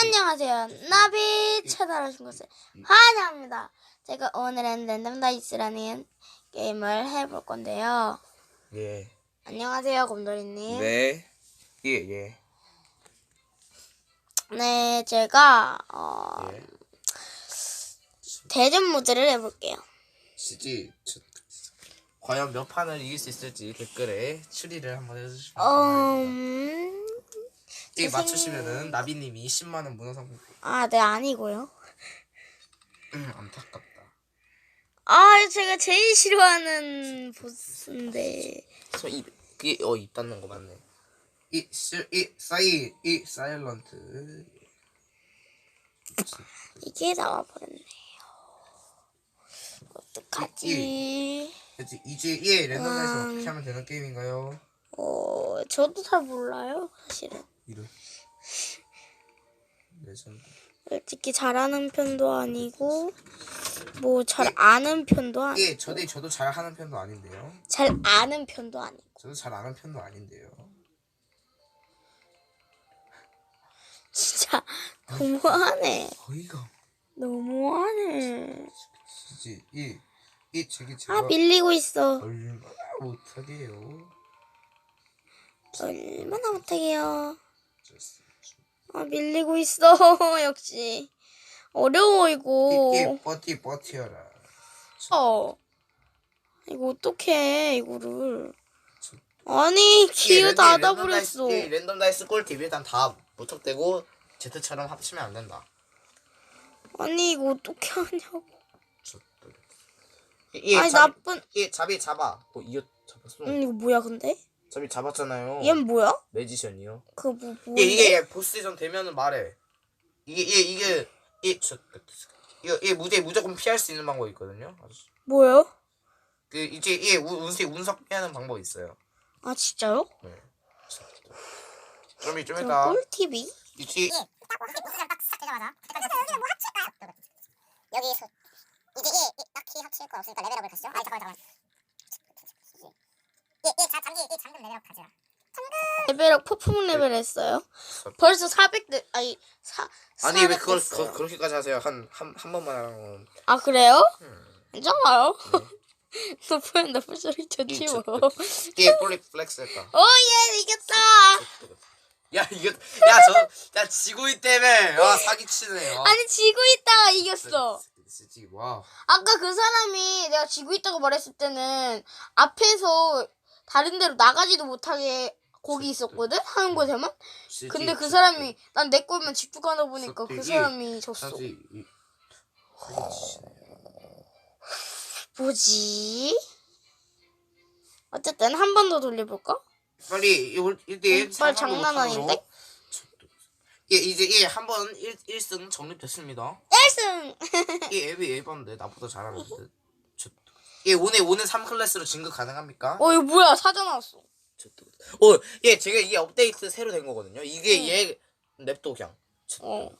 안녕하세요. 나비 찾아오신 것을 환영합니다. 제가 오늘은 랜덤 다이스라는 게임을 해볼 건데요. 예. 안녕하세요, 곰돌이님. 네. 예, 예. 네, 제가 어, 예. 대전 모드를 해볼게요. 시지 저- 과연 몇 판을 이길 수 있을지 댓글에 추리를 한번 해주시면. 음, 이제 생- 맞추시면은 나비님이 10만 원 문화상품 아, 네, 아니고요. 음, 안타깝다. 아, 제가 제일 싫어하는 보스인데. 저 입 그게 어입 닫는 거 맞네. 이이 사이 이 사일런트. 이게 나와버렸네요. 어떡하지? 이제 이제 예 랜덤에서 음. 어떻게 하면 되는 게임인가요? 어, 저도 잘 몰라요, 사실은. 이런 레전드. 솔직히 잘하는 편도 아니고 뭐 잘 아는 편도 아니고 예, 저도 저도 잘 하는 편도 아닌데요. 잘 아는 편도 아니고 저도 잘 아는 편도 아닌데요. 진짜 너무하네 어이가 너무하네 진짜 이이 제게 아 제가 밀리고 있어 얼마나 못하게요. 얼마나 못하게요. 아 밀리고 있어 역시 어려워 이거 이, 이 버티 버티어라. 어 이거 어떡해 이거를 저- 아니 랜덤 닫아버렸어 랜덤 다이스 꿀팁 일단 다 무턱대고 제트처럼 합치면 안 된다. 아니 이거 어떻게 하냐고 저- 이, 이 아니 잡- 나쁜 이 잡이 잡아. 어 이어 잡았어. 음 이거 뭐야 근데 잡이 잡았잖아요. 얘는 뭐야 매지션이요. 그 뭐, 뭐 예, 이게 얘 보스전 되면은 말해. 이게 얘 이게 이저 이거 얘 무대 무조건 피할 수 있는 방법이 있거든요. 아저씨. 뭐예요? 그 이제 얘 운- 운세 운석 피하는 방법이 있어요. 아 진짜요? 네. 좀, 좀저 이따 꿀팁이? 이제 여기 서 이제 이, 이 딱히 합칠 거 없으니까 레벨업을 가시죠. 아니 잠깐만 잠깐만. 잠기 잠금 레벨업 가자. 레벨업 폭풍 레벨 했어요. 벌써 400대 아니 사 아니 왜 400 그걸 됐어요. 그, 그렇게까지 하세요? 한 한 한 번만 하라고. 아 그래요? 음. 괜찮아요. 높으면 높을 소리 좋지 뭐. 얘 폴리 플렉스 했다. 오예 이겼다. 야 이거 야저야 지고 있다며. 아 사기치네. 아. 아니 지고 있다가 이겼어. 진짜 와. 아까 그 사람이 내가 지고 있다고 말했을 때는 앞에서 다른 데로 나가지도 못하게 거기 있었거든 하는 곳에만. 근데 그 사람이 난 내 거만 집중하다 보니까 그 사람이 졌어. 뭐지? 어쨌든 한 번 더 돌려볼까? 빨리 이걸 이때 음, 빨리 장난 아닌데? 예 이제 예 한 번 1승 정립됐습니다. 1승! 이 앱이 예반데 나보다 잘하는데. 저- 예 오늘 오늘 3 클래스로 진급 가능합니까? 어 이거 뭐야 사자 나왔어. 어, 예 제가 이게 업데이트 새로 된 거거든요. 이게 얘 랩도 그냥. 어.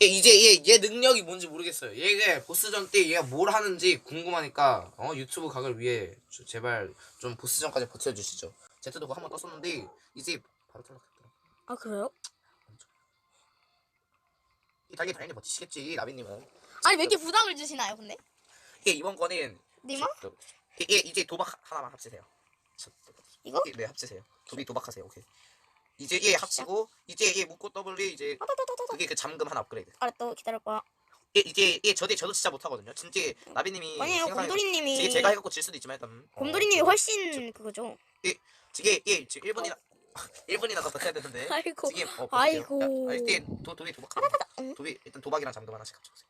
예, 이제 얘, 얘 능력이 뭔지 모르겠어요. 얘가 보스전 때 얘가 뭘 하는지 궁금하니까 어 유튜브 각을 위해 저- 제발 좀 보스전까지 버텨주시죠. 제트도 그거 한번 떴었는데 이제 바로 탈락했더라. 아 그래요? 이 달기 당연히 버티시겠지 나비님은. 아니 왜 이렇게 부담을 주시나요 근데? 예 이번 거는 니마? 저- 예, 예 이제 도박 하나만 합치세요. 저- 이거? 예, 네 합치세요. 도비 도박하세요. 오케이. 이제 얘 합치고 이제 얘 묶고 더블이 이제 그게 그 잠금 하나 업그레이드. 알았다 기다려봐. 예, 이제 예 저도 저도 진짜 못하거든요. 진짜 나비님이 아니에요 생각하는- 곰돌이님이 이게 제가 해갖고 질 수도 있지만 일단 어, 곰돌이님이 저- 훨씬 그거죠. 이게 예 지금 1분이나 1분이나 더 버텨야 되는데 아이고 지금 어, 아이고. 아, 일단 도 도비 도박 응. 도비 일단 도박이랑 잠금 하나씩 합쳐보세요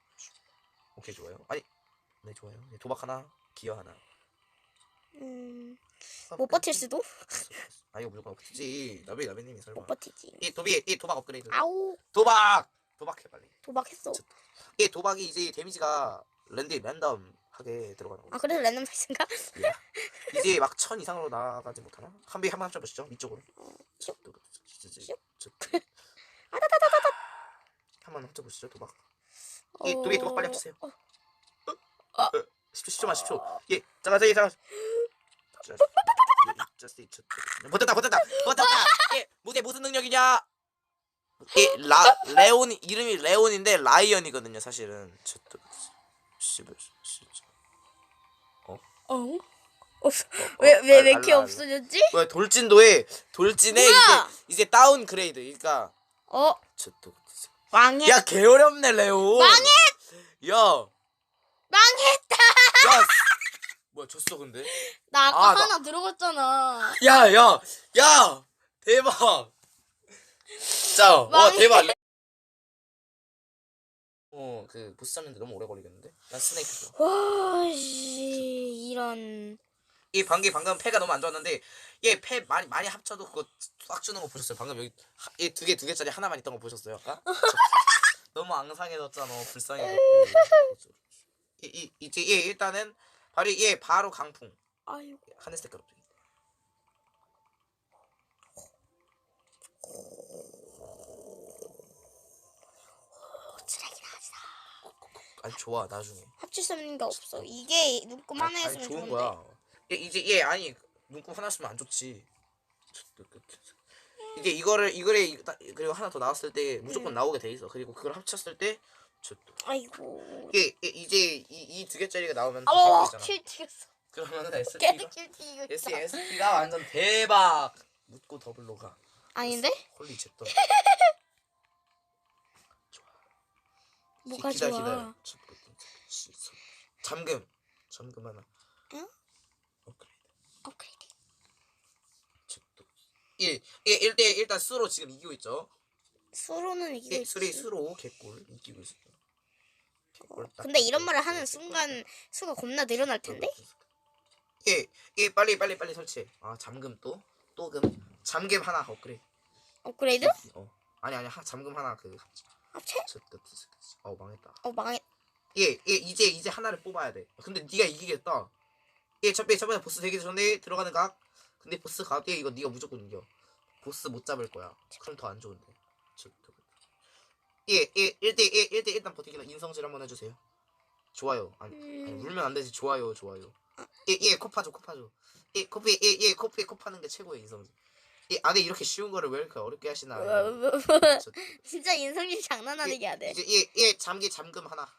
오케이 좋아요 아니 네 좋아요 네, 도박 하나 기어 하나. 음, 못 버틸 수도? 아 이거 무조건 버티지 나비 나비님이 설마. 못 버티지. 이 도비 이 도박 업그레이드. 아우. 도박! 도박해 빨리. 도박했어. 이 도박이 이제 데미지가 랜드 랜덤하게 들어가는 거 아 그래서 랜덤 사이즈인가? 이제 막 천 이상으로 나가지 못하나? 한비 한번 합쳐보시죠 위쪽으로. 슉. 한번 합쳐보시죠 도박. 이 어, 도비 도박 빨리 합치세요. 어, 어, 10초 10초만 10초 예 잠깐 잠깐 잠깐 버텼다 버텼다 버텼다 예 무대 무슨 능력이냐 이라 레온 이름이 레온인데 라이언이거든요 사실은 저또 씨발 진짜 어? 왜왜왜 이렇게 알라, 알라. 없어졌지? 왜 돌진도에 돌진에 뭐야? 이제 이제 다운 그레이드 그러니까 어 저또 망했 야 개 어렵네 레온 망했! 야 망했다. 야, 뭐야 졌어 근데? 나 아까 아, 나- 하나 들어갔잖아. 야, 야, 야, 대박. 진짜, 와 망해. 대박. 어, 그 보스 잡는데 너무 오래 걸리겠는데? 난 스네이크. 와씨 이런. 이 방금 방금 패가 너무 안 좋았는데 얘 패 많이 많이 합쳐도 그거 싹 주는 거 보셨어요? 방금 여기 얘 두 개 두 개짜리 하나만 있던 거 보셨어요? 아까? 너무 앙상해졌잖아, 불쌍해졌고. 이, 이 이제 얘 일단은 바로 얘 바로 강풍 아이고. 하늘색. 쓰레기나 하자. 아니 좋아 나중에. 합칠 수 있는 게 없어. 이게 눈금 하나 아니, 했으면 좋은 좋은데. 거야. 얘, 이제 얘 아니 눈곱 하나 쓰면 안 좋지. 이제 이거를 이거를 이- 딱- 그리고 하나 더 나왔을 때 무조건 나오게 돼 있어. 그리고 그걸 합쳤을 때 저, 아이고. 이게 이게 이제 이 두 개짜리가 나오면 어, 바뀌잖아. 킬 튀겼어. 그러면 킬 SP가 킬 튀기고 S 있어. SP가 완전 대박. 묻고 더블로 가. 아닌데? 홀리 jet도. 뭐가 기다 좋아? 서- 잠금. 잠금 하나. 응? 오케이. 업그레이드. jet도. 예, 예, 일대 일단 수로 지금 이기고 있죠. 수로는 이기고 예, 있지. 수리 수로 개꿀 이기고 있어. 개꿀 딱. 근데 이런 말을 하는 순간 수가 겁나 늘어날 텐데? 예, 예, 빨리 빨리 빨리 설치해. 아 잠금 또 또금 잠금 하나 업그레이드. 업그레이드? 어, 아니 아니 하, 잠금 하나 그. 합체? 어 망했다. 어 망했. 예, 예 이제 이제 하나를 뽑아야 돼. 근데 네가 이기겠다. 예, 첫 번째 첫 번째 보스 되기 전에 들어가는 각. 근데 보스 각에 이거 네가 무조건 이겨. 보스 못 잡을 거야. 그럼 더 안 좋은데. 예, 예, 1대 1, 1대 일단 버티기는 인성질 한번 해주세요. 좋아요. 아니, 아니 음. 울면 안 되지. 좋아요, 좋아요. 예, 예, 코 파줘, 코 파줘. 예, 코피, 예, 예, 코피, 코 파는 게 최고의 인성질. 예, 안에 이렇게 쉬운 거를 왜 이렇게 어렵게 하시나요? 저- 진짜 인성질 장난 아니게 돼. 이제 예, 예, 잠기 잠금 하나.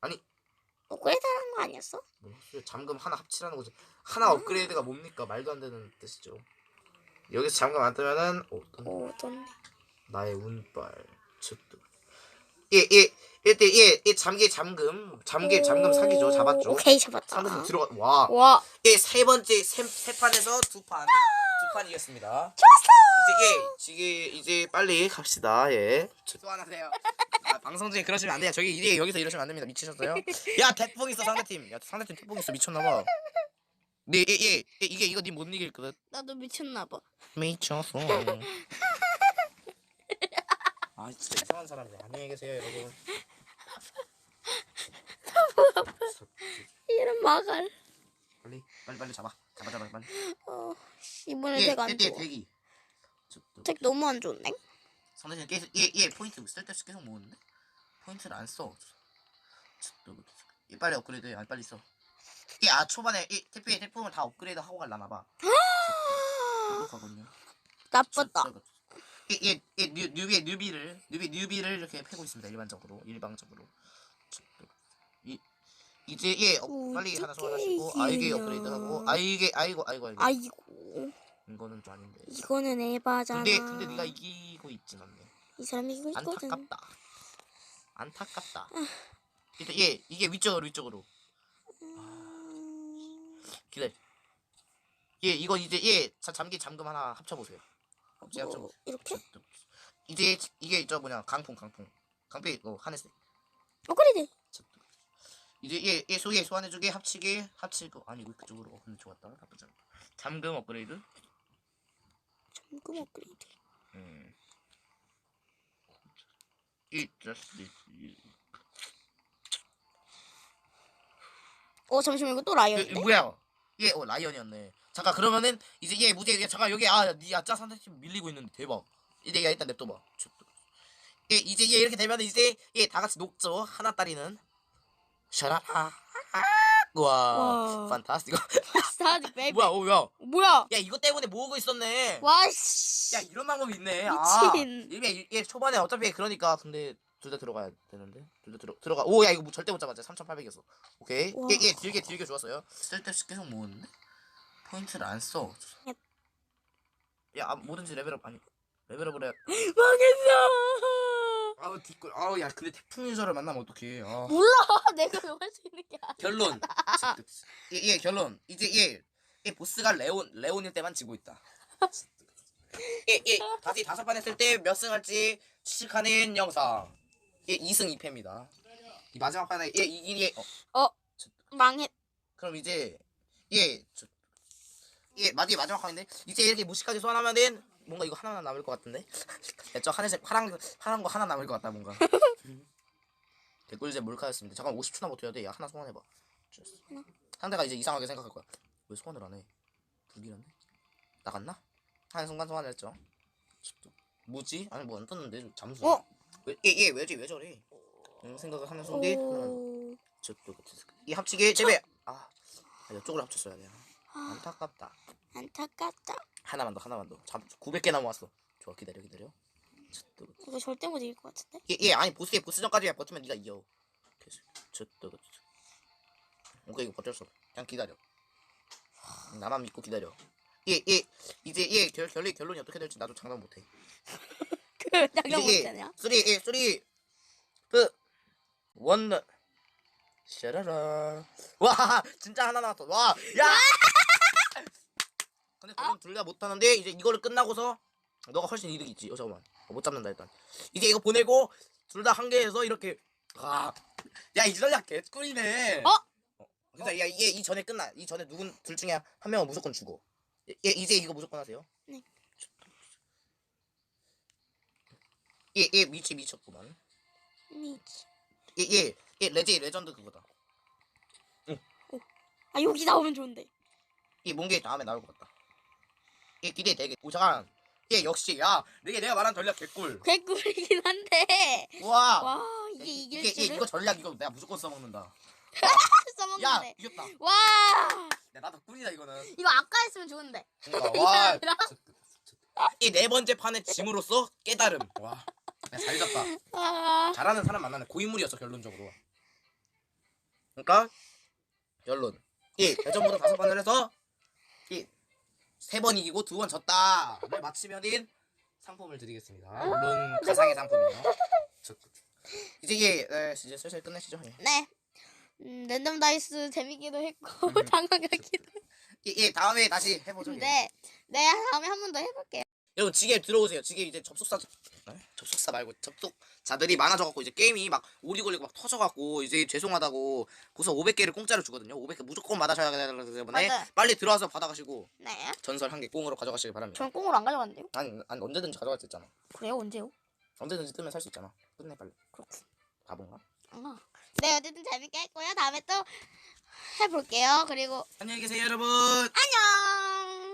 아니, 업그레이드 하는 거 아니었어? 뭐, 잠금 하나 합치라는 거지. 하나 업그레이드가 뭡니까? 말도 안 되는 뜻이죠. 여기서 잠금 안 뜨면은 오, 또오 돈. 나의 운빨. 쯧도. 예, 예, 예, 예, 잠기 잠금, 잠기 잠금 사기죠. 잡았죠. 오케이 잡았다. 상대편 들어가. 와. 와. 예, 세 번째 세, 세 판에서 두 판, 두 판 이겼습니다. 좋았어. 이제 예, 지금 이제 빨리 갑시다. 예. 소환하세요. 아, 방송 중에 그러시면 안 돼요. 저기 이제 여기서 이러시면 안 됩니다. 미치셨어요? 야, 태풍 있어 상대팀. 야, 상대팀 태풍 있어 미쳤나 봐. 네, 예, 예, 예, 이게 이거 니못 이길 거든. 나도 미쳤나 봐. 미쳤어. 아, 진짜 이상한 사람이네. 안녕히 계세요, 여러분. 이런 마갈. 빨리, 빨리, 빨리 잡아. 잡아, 잡아, 빨리. 어 이번에 예, 되게 안 좋아. 대기. 덱 너무 안 좋네. 상대편 계속 얘, 얘 포인트 쓸데없이 계속 모으는데 포인트를 안 써. 얘 빨리 업그레이드 해. 아, 빨리 써. 얘아 초반에 이 태풍에 태풍을 다 업그레이드 하고 갈라나 봐. 똑똑하군요. 나빴다. 얘얘얘 뉴비 뉴비를 뉴비 뉴비를 이렇게 패고 있습니다. 일반적으로 일방적으로. 이 이제 얘 업, 빨리 하나 소환하시고 아이게 이게요. 업그레이드 하고 아이게 아이고 아이고 아이고 아이고 이거는 좀 아닌데. 이거는 에바잖아. 근데 근데 네가 이기고 있진 않네. 이 사람이 이기고 있거든. 안타깝다. 안타깝다. 일단 얘 이게 위쪽으로 위쪽으로 음, 기다려. 얘 이거 이제 얘 자, 잠기 잠금 하나 합쳐보세요. 없지 뭐, 합쳐보세요. 이렇게? 이제 이게 저 뭐냐 강풍 강풍 강풍 이거 하늘색. 업그레이드. 이제 얘, 얘 소개 소환해주게 합치게 합치고 아니 그쪽으로 어, 근데 좋았다 나쁘지 않다. 잠금 업그레이드. 잠금 업그레이드. 음. 이 just 이- 어 잠시만 이거 또 이- 라이언인데? 이 뭐야? 얘 어 라이언이었네. 잠깐 그러면은 이제 얘 무제 얘 잠깐 여기 아니 아짜 상대팀 밀리고 있는데 대박. 이제 얘 일단 냅둬봐. 얘 이제 얘 이렇게 되면 이제 얘 다 같이 녹죠 하나 따리는. 샤라라. 와, 와. 판타스티co. 스타디 베이비. 뭐야, 어, 야, 뭐야? 야 이거 때문에 모으고 있었네. 와 씨. 야 이런 방법이 있네. 미친. 아, 이게 이게 초반에 어차피 그러니까 근데 둘 다 들어가야 되는데 둘 다 들어 들어가. 오 야 이거 뭐 절대 못 잡았지. 3,800이었어. 오케이. 와. 얘얘 길게 길게 좋았어요. 쓸데없이 계속 모으는데 포인트를 안 써. 앱. 야 아, 뭐든지 레벨업 아니 레벨업을 해. 망했어. 아우 뒷골. 아우 야 근데 태풍 유저를 만나면 어떡해. 아. 몰라. 내가 이거 할수 있는 게 아니야. 결론. 예, 예 결론. 이제 예, 예 보스가 레온 레온일 때만 지고 있다. 예, 예 다시 다섯 판 했을 때 몇 승 할지 추측하는 영상. 예 2승 2패입니다. 이 마지막 판에 예 이게 어, 어. 망했. 그럼 이제 예 저, 예 마지 마지막 판인데 이제 이렇게 무식하게 소환하면은 뭔가 이거 하나 남을 것 같은데. 야, 저 하늘색 파란 파란 거 하나 남을 것 같다 뭔가. 개꿀잼 몰카였습니다. 잠깐 50초나 버텨야 돼. 야 하나 소환해 봐. 상대가 이제 이상하게 생각할 거야. 왜 소환을 안 해? 불길한데? 나갔나? 하는 순간 소환을 했죠. 뭐지? 아니 뭐 안 떴는데 잠수. 어? 왜, 얘, 얘 왜지 왜 저래? 이런 생각을 하는 순간 오. 저쪽 이 합치기 제배. 아, 아 이쪽으로 합쳤어야 돼. 안타깝다. 안타깝다. 하나만 더 하나만 더. 잠 900개 남았어. 좋아 기다려 기다려. 저쪽 이거 절대 못 이길 것 같은데? 얘, 얘 아니 보스에 보스전까지 버티면 네가 이겨. 저쪽 오케이 이거 버틸 수 없어. 그냥 기다려. 나만 믿고 기다려. 얘, 얘 이제 얘 결, 결론 결론이 어떻게 될지 나도 장담 못해. 그 장난? 얘 쓰리 얘 쓰리 그 원. 샤라라. 와 진짜 하나 나왔어. 와 야. 근데 그건 둘 다 못하는데 이제 이거를 끝나고서 너가 훨씬 이득 있지. 어 잠깐만 어, 못 잡는다 일단. 이제 이거 보내고 둘 다 한 개에서 이렇게 아. 야이 전략 개꿀이네. 어? 그러니까 야 이게 이 전에 끝나. 이 전에 누군 둘 중에 한 명은 무조건 죽어. 얘, 얘 이제 이거 무조건 하세요. 네. 얘, 얘 미치 미쳤구만. 미치. 얘, 얘, 얘 레제 레전드 그거다. 아 여기 나오면 좋은데. 얘 몽개 다음에 나올 것 같다. 얘 기대 되게. 오 잠깐. 얘 역시 야, 이게 내가 말한 전략 개꿀. 개꿀이긴 한데. 와. 와 이게 이길 이게, 얘 줄은 이거 전략 이거 내가 무조건 써먹는다. 야 써먹는데. 이겼다. 와 야 나도 꿀이다 이거는. 이거 아까 했으면 좋은데. 그러니까, 와. 아니라? 이네 번째 판의 짐으로써 깨달음. 와. 야, 잘 잡다. 아 잘하는 사람 만나는 고인물이었어 결론적으로. 그러니까 결론. 이 대전보다 다섯 번을 해서 이세번 이기고 두 번 졌다 를 마치면은 상품을 드리겠습니다. 물론 가상의 상품이요. 저- 이제 이게 에, 이제 슬슬 끝내시죠. 예. 네. 음, 랜덤 다이스 재밌기도 했고 당황하기도. 예, 예, 다음에 다시 해보죠. 예. 네. 네 다음에 한 번 더 해볼게요. 여러분 지게 들어오세요. 지게 이제 접속사 에? 접속사 말고 접속자들이 많아져갖고 이제 게임이 막 오리 걸리고 막 터져갖고 이제 죄송하다고 보서 500개를 공짜로 주거든요. 500개 무조건 받아셔야 되기 때문에 맞아요. 빨리 들어와서 받아가시고 네. 전설 한 개 꽁으로 가져가시기 바랍니다. 전 꽁으로 안 가져갔는데요? 아니, 아니 언제든지 가져갈 수 있잖아. 그래요 언제요? 언제든지 뜨면 살 수 있잖아. 끝내 빨리. 그렇군. 바본가? 아. 네 어쨌든 재밌게 했고요. 다음에 또 해볼게요. 그리고 안녕히 계세요 여러분. 안녕.